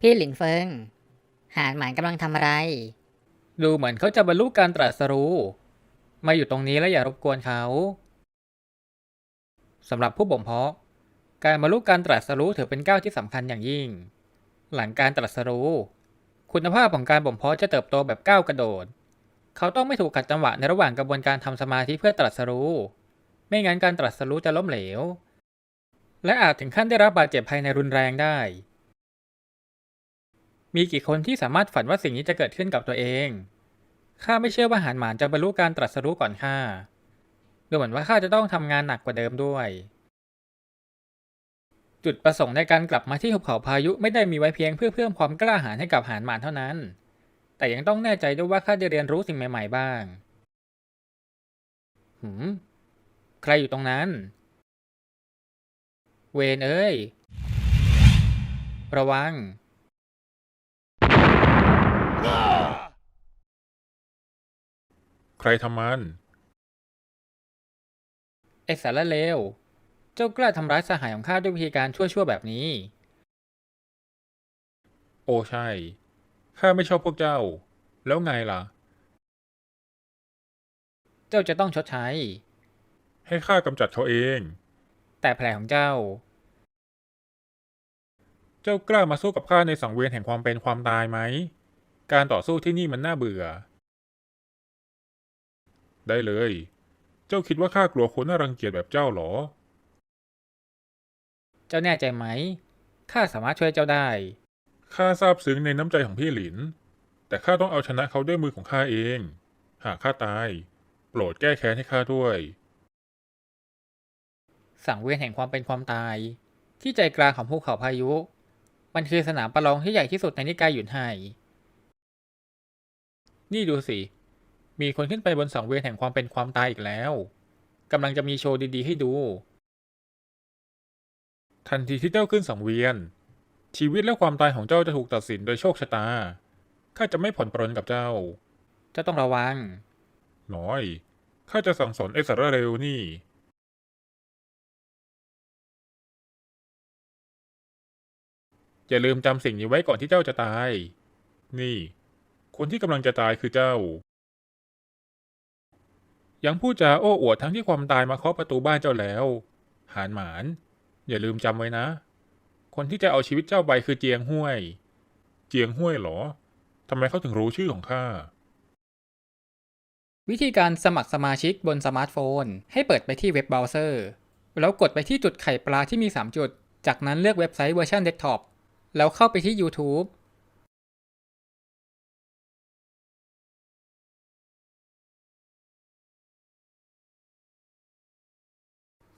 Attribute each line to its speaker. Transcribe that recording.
Speaker 1: พี่หลินเฟิง หานหมานกำลังทำอะไร
Speaker 2: ดูเหมือนเขาจะบรรลุการตรัสรู้ มาอยู่ตรงนี้แล้วอย่ารบกวนเขาสำหรับผู้บ่มเพาะ การบรรลุการตรัสรู้ถือเป็นก้าวที่สำคัญอย่างยิ่ง หลังการตรัสรู้ คุณภาพของการบ่มเพาะจะเติบโตแบบก้าวกระโดด เขาต้องไม่ถูกขัดจังหวะในระหว่างกระบวนการทำสมาธิเพื่อตรัสรู้ ไม่งั้นการตรัสรู้จะล้มเหลว และอาจถึงขั้นได้รับบาดเจ็บภายในรุนแรงได้ มีกี่คนที่สามารถฝันว่าสิ่งนี้จะเกิดขึ้นกับตัวเอง ข้าไม่เชื่อว่าหานหมานจะบรรลุการตรัสรู้ก่อนข้า ดูเหมือนว่าข้าจะต้องทำงานหนักกว่าเดิมด้วย จุดประสงค์ในการกลับมาที่หุบเขาพายุไม่ได้มีไว้เพียงเพื่อเพิ่มความกล้าหาญให้กับหานหมานเท่านั้น แต่ยังต้องแน่ใจด้วยว่าข้าได้เรียนรู้สิ่งใหม่ ๆ บ้าง หืม ใครอยู่ตรงนั้น เวนเอ้ย ระวัง
Speaker 3: ใค รทำมัน
Speaker 2: ไอสารเลว เจ้ากล้าทำร้ายสหายของข้าด้วยวิธีการชั่วๆแบบนี้
Speaker 3: โอ้ใช่ ข้าไม่ชอบพวกเจ้า แล้วไงล่ะ
Speaker 2: เจ้าจะต้องชดใช้
Speaker 3: ให้ข้ากำจัดเขาเอง
Speaker 2: แต่แผลของเจ้า
Speaker 3: เจ้ากล้ามาสู้กับข้าในสังเวียนแห่งความเป็นความตายไหม การต่อสู้ที่นี่มันน่าเบื่อ ได้เลย เจ้าคิดว่าข้ากลัวคนน่ารังเกียจแบบเจ้าเหรอ
Speaker 2: เจ้าแน่ใจไหม ข้าสามารถช่วยเจ้าได้
Speaker 3: ข้าซาบซึ้งในน้ำใจของพี่หลิน แต่ข้าต้องเอาชนะเขาด้วยมือของข้าเอง หากข้าตาย โปรดแก้แค้นให้ข้าด้วย
Speaker 2: สังเวียนแห่งความเป็นความตาย ที่ใจกลางของภูเขาพายุ มันคือสนามประลองที่ใหญ่ที่สุดในนิกายหยุนไห่นี่ดูสิ มีคนขึ้นไปบนสังเวียนแห่งความเป็นความตายอีกแล้วกำลังจะมีโชว์ดีๆให้ดู
Speaker 3: ทันทีที่เจ้าขึ้นสังเวียน ชีวิตและความตายของเจ้าจะถูกตัดสินโดยโชคชะตาข้าจะไม่ผ่อนปรนกับเจ้า
Speaker 2: เจ้าต้องระวัง
Speaker 3: น้อยข้าจะสั่งสอนไอ้สารเร็วนี่ อย่าลืมจำสิ่งนี้ไว้ก่อนที่เจ้าจะตาย นี่ คนที่กำลังจะตายคือเจ้า ยังพูดจาโอ้อวดทั้งที่ความตายมาเคาะประตูบ้านเจ้าแล้ว หานหมาน อย่าลืมจำไว้นะ คนที่จะเอาชีวิตเจ้าไปคือเจียงห้วย เจียงห้วยเหรอทำไมเขาถึงรู้ชื่อของข้า
Speaker 2: วิธีการสมัครสมาชิกบนสมาร์ทโฟน ให้เปิดไปที่เว็บเบราว์เซอร์ แล้วกดไปที่จุดไข่ปลาที่มี 3 จุด จากนั้นเลือกเว็บไซต์เวอร์ชันเดสก์ท็อปแล้วเข้าไปที่ YouTube